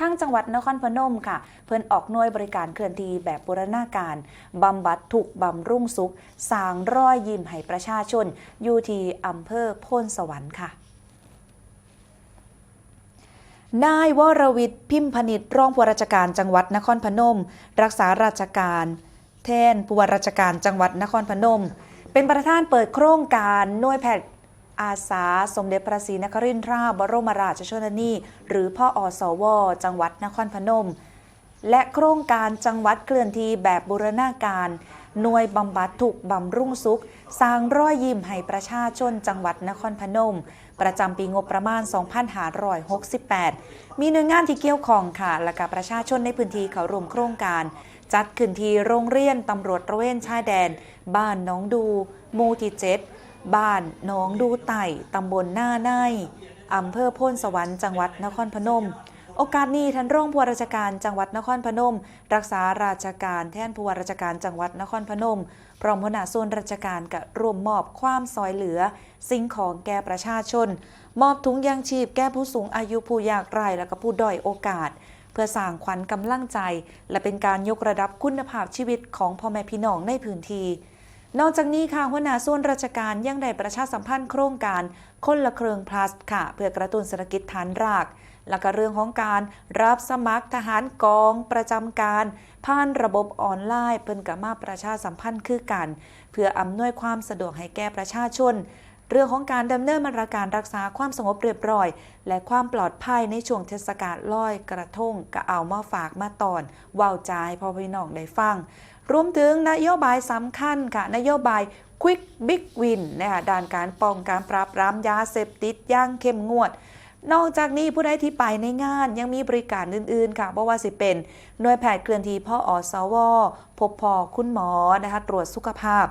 ทั้งจังหวัดนครพนมค่ะ เพิ่นออกหน่วยบริการเคลื่อนที่แบบบูรณาการบำบัดถูกบำรุงสุข สร้างรอยยิ้มให้ประชาชน อยู่ที่อำเภอโพนสวรรค์ค่ะนายวรวิทย์พิมพนิษฐ์รองผู้ราชการจังหวัดนครพนม รักษาราชการแทนผู้ว่าราชการจังหวัดนครพนม เป็นประธานเปิดโครงการหน่วยแพทย์ อาสาสมเด็จพระศรีนครินทราบรมราชชนนีหรือพ่ออสว จังหวัดนครพนม และโครงการจังหวัดเคลื่อนที่แบบบูรณาการหน่วยบำบัดถูกบำรุงสุข สร้างรอยยิ้มให้ประชาชนจังหวัดนครพนม ประจำปีงบประมาณ 2568 มีหน่วยงานที่เกี่ยวข้องค่ะ และกับประชาชนในพื้นที่เขารวมโครงการ จัดขึ้นที่โรงเรียนตำรวจตระเวนชายแดน บ้านน้องดู หมู่ที่เจ็ด บ้านหนองดูไต่ตำบลหน้าในอำเภอพ้นสวรรค์จังหวัดนครพนม โอกาสนี้ท่านรองผู้ว่าราชการจังหวัดนครพนม รักษาราชการแทนผู้ว่าราชการจังหวัดนครพนมพร้อมหัวหน้าส่วนราชการกับร่วมมอบความซอยเหลือ สิ่งของแก่ประชาชน มอบถุงยางชีพแก่ผู้สูงอายุผู้ยากไร้และก็ผู้ด้อยโอกาส เพื่อสร้างขวัญกำลังใจ และเป็นการยกระดับคุณภาพชีวิตของพ่อแม่พี่น้องในพื้นที่ นอกจากนี้ค่ะหัวหน้าส่วนราชการยังได้ประชาสัมพันธ์โครงการคนละเครื่องพลัสค่ะ เพื่อกระตุ้นเศรษฐกิจฐานราก และก็เรื่องของการรับสมัครทหารกองประจำการ ผ่านระบบออนไลน์เพิ่นกับมาประชาสัมพันธ์คือกัน เพื่ออำนวยความสะดวกให้แก่ประชาชน เรื่องของการดำเนินมาตรการรักษาความสงบเรียบร้อย และความปลอดภัยในช่วงเทศกาลลอยกระทงก็เอามาฝากมาตอนว้าจายพอพี่น้องได้ฟัง รวมถึงนโยบายสำคัญค่ะ นโยบาย Quick Big Win นะคะด้านการป้องกันปราบปรามยาเสพติดอย่างเข้มงวดนอกจากนี้ผู้ใดที่ไปในงานยังมีบริการอื่น ๆ ค่ะเพราะว่าสิเป็นหน่วยแพทย์เคลื่อนที่พ่ออสว พบพอคุณหมอนะคะตรวจสุขภาพ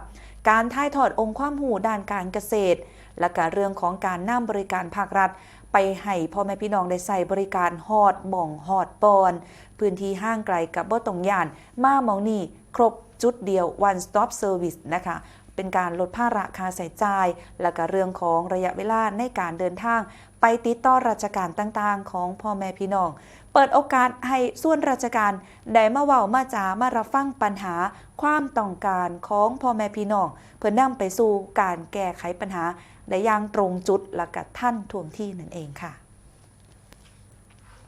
การถ่ายทอดองค์ความหูด้านการเกษตร และก็เรื่องของการนำบริการภาครัฐ ไปให้พ่อแม่พี่น้องได้ใส่บริการฮอดหม่องฮอดปอน พื้นที่ห้างไกลกับบ่ตรงย่าน มามองนี่ครบจุดเดียว one stop service นะคะ เป็นการลดภาระค่าใช้จ่าย และก็เรื่องของระยะเวลาในการเดินทาง ไปติดต่อราชการต่างๆ ของพ่อแม่พี่น้อง เปิดโอกาสให้ส่วนราชการได้มาเว้ามาจามารับฟังปัญหา ความต้องการของพ่อแม่พี่น้อง เพื่อนำไปสู่การแก้ไขปัญหาได้อย่างตรงจุดและกับท่านท่วงที่นั่นเองค่ะ